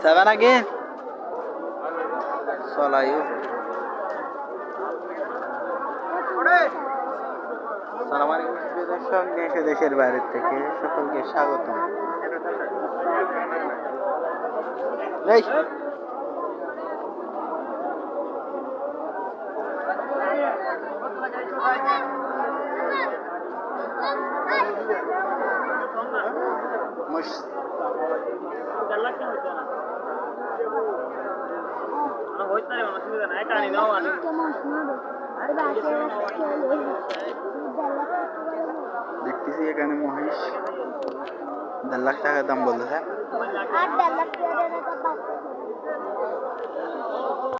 Seven again. Solayu. সালাম আলাইকুম দর্শক দেশ দেশের বাইরে থেকে সকলকে স্বাগত এই দেখতেছি এখানে মহিষ। দেড় লাখ টাকা দাম বলতেছে।